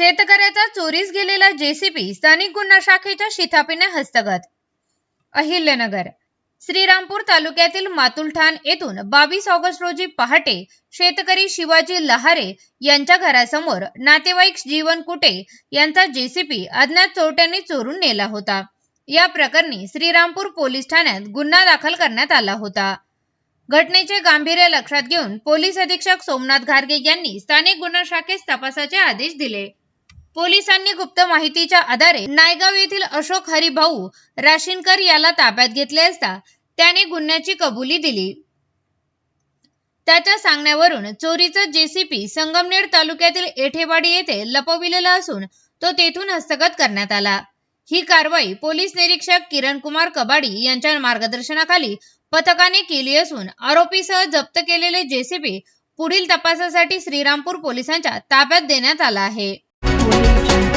शेतकऱ्याचा चोरीस गेलेला जेसीबी स्थानिक गुन्हा शाखेच्या शिथापीने हस्तगत. अहिल्यनगर श्रीरामपूर तालुक्यातील मातुलठाण येथून बावीस ऑगस्ट रोजी पहाटे शेतकरी शिवाजी लहारे यांच्या घरासमोर नातेवाईक जीवन कुटे यांचा जेसीपी अज्ञात चोरट्यांनी चोरून नेला होता. या प्रकरणी श्रीरामपूर पोलीस ठाण्यात गुन्हा दाखल करण्यात आला होता. घटनेचे गांभीर्य लक्षात घेऊन पोलीस अधीक्षक सोमनाथ घारगे यांनी स्थानिक गुन्हा शाखेस तपासाचे आदेश दिले. पोलिसांनी गुप्त माहितीच्या आधारे नायगाव येथील अशोक हरिभाऊ राशीनकर याला ताब्यात घेतले असता त्याने गुन्ह्याची कबुली दिली. त्याच्या सांगण्यावरून चोरीचं जेसीपी संगमनेर तालुक्यातील एठेवाडी येथे लपविलेला असून तो तेथून हस्तगत करण्यात आला. ही कारवाई पोलीस निरीक्षक किरण कुमार कबाडी यांच्या मार्गदर्शनाखाली पथकाने केली असून आरोपीसह जप्त केलेले जेसीबी पुढील तपासासाठी श्रीरामपूर पोलिसांच्या ताब्यात देण्यात आला आहे. waiting.